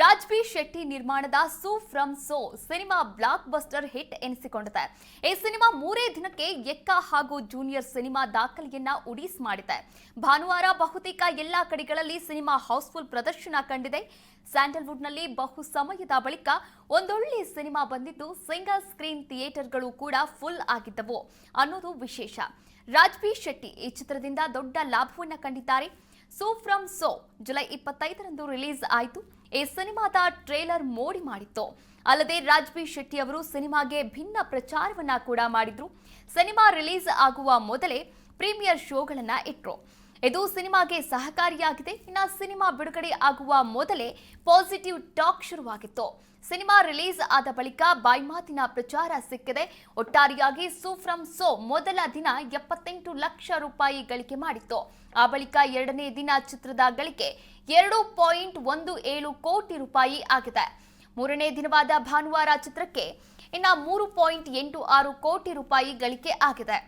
ರಾಜ್ಬಿ ಶೆಟ್ಟಿ ನಿರ್ಮಾಣದ Su from So cinema blockbuster hit ಎನಿಸಿಕೊಂಡಿದೆ. ಈ cinema ಮೂರೇ ದಿನಕ್ಕೆ ಎಕ್ಕ ಹಾಗೂ ಜೂನಿಯರ್ ಸಿನಿಮಾ ದಾಖಲೆಯನ್ನ ಉಡೀಸ್ ಮಾಡಿದೆ. ಭಾನುವಾರ ಬಹುತೇಕ ಎಲ್ಲಾ ಕಡೆಗಳಲ್ಲಿ ಸಿನಿಮಾ ಹೌಸ್ಫುಲ್ ಪ್ರದರ್ಶನ ಕಂಡಿದೆ. ಸ್ಯಾಂಡಲ್ವುಡ್ನಲ್ಲಿ ಬಹು ಸಮಯದ ಬಳಿಕ ಒಂದೊಳ್ಳೆ ಸಿನಿಮಾ ಬಂದಿದ್ದು ಸಿಂಗಲ್ ಸ್ಕ್ರೀನ್ ಥಿಯೇಟರ್ಗಳು ಕೂಡ ಫುಲ್ ಆಗಿದ್ದವು ಅನ್ನೋದು ವಿಶೇಷ. ರಾಜ್ಬಿ ಶೆಟ್ಟಿ ಈ ಚಿತ್ರದಿಂದ ದೊಡ್ಡ ಲಾಭವನ್ನು ಕಂಡಿದ್ದಾರೆ. ಸೋ ಫ್ರಮ್ ಸೋ ಜುಲೈ ಇಪ್ಪತ್ತೈದರಂದು ರಿಲೀಸ್ ಆಯಿತು. ಈ ಸಿನಿಮಾದ ಟ್ರೇಲರ್ ಮೋಡಿ ಮಾಡಿತ್ತು. ಅಲ್ಲದೆ ರಾಜ್ಬಿ ಶೆಟ್ಟಿ ಅವರು ಸಿನಿಮಾಗೆ ಭಿನ್ನ ಪ್ರಚಾರವನ್ನ ಕೂಡ ಮಾಡಿದ್ರು. ಸಿನಿಮಾ ರಿಲೀಸ್ ಆಗುವ ಮೊದಲೇ ಪ್ರೀಮಿಯರ್ ಶೋಗಳನ್ನ ಇಟ್ರು. ಇದು ಸಿನಿಮಾಗೆ ಸಹಕಾರಿಯಾಗಿದೆ. ಇನ್ನು ಸಿನಿಮಾ ಬಿಡುಗಡೆ ಆಗುವ ಮೊದಲೇ ಪಾಸಿಟಿವ್ ಟಾಕ್ ಶುರುವಾಗಿತ್ತು. ಸಿನಿಮಾ ರಿಲೀಸ್ ಆದ ಬಳಿಕ ಬಾಯ್ಮಾತಿನ ಪ್ರಚಾರ ಸಿಕ್ಕಿದೆ. ಒಟ್ಟಾರೆಯಾಗಿ ಸೂ ಫ್ರಮ್ ಸೋ ಮೊದಲ ದಿನ ಎಪ್ಪತ್ತೆಂಟು ಲಕ್ಷ ರೂಪಾಯಿ ಗಳಿಕೆ ಮಾಡಿತ್ತು. ಆ ಬಳಿಕ ಎರಡನೇ ದಿನ ಚಿತ್ರದ ಗಳಿಕೆ ಎರಡು ಪಾಯಿಂಟ್ ಒಂದು ಏಳು ಕೋಟಿ ರೂಪಾಯಿ ಆಗಿದೆ. ಮೂರನೇ ದಿನವಾದ ಭಾನುವಾರ ಚಿತ್ರಕ್ಕೆ ಇನ್ನು ಮೂರು ಪಾಯಿಂಟ್ ಎಂಟು ಆರು ಕೋಟಿ ರೂಪಾಯಿ ಗಳಿಕೆ ಆಗಿದೆ.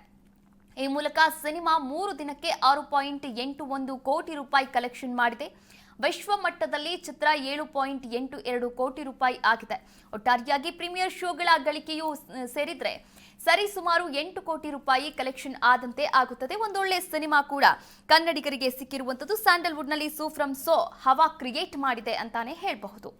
ಈ ಮೂಲಕ ಸಿನಿಮಾ ಮೂರು ದಿನಕ್ಕೆ ಆರು ಪಾಯಿಂಟ್ ಎಂಟು ಒಂದು ಕೋಟಿ ರೂಪಾಯಿ ಕಲೆಕ್ಷನ್ ಮಾಡಿದೆ. ವಿಶ್ವ ಮಟ್ಟದಲ್ಲಿ ಚಿತ್ರ ಏಳು ಪಾಯಿಂಟ್ ಎಂಟು ಎರಡು ಕೋಟಿ ರೂಪಾಯಿ ಆಗಿದೆ. ಒಟ್ಟಾರೆಯಾಗಿ ಪ್ರೀಮಿಯರ್ ಶೋಗಳ ಗಳಿಕೆಯು ಸೇರಿದ್ರೆ ಸರಿ ಸುಮಾರು ಎಂಟು ಕೋಟಿ ರೂಪಾಯಿ ಕಲೆಕ್ಷನ್ ಆದಂತೆ ಆಗುತ್ತದೆ. ಒಂದೊಳ್ಳೆ ಸಿನಿಮಾ ಕೂಡ ಕನ್ನಡಿಗರಿಗೆ ಸಿಕ್ಕಿರುವಂತದ್ದು ಸ್ಯಾಂಡಲ್ವುಡ್ನಲ್ಲಿ ಸೂ ಫ್ರಮ್ ಸೋ ಹವಾ ಕ್ರಿಯೇಟ್ ಮಾಡಿದೆ ಅಂತಾನೆ ಹೇಳಬಹುದು.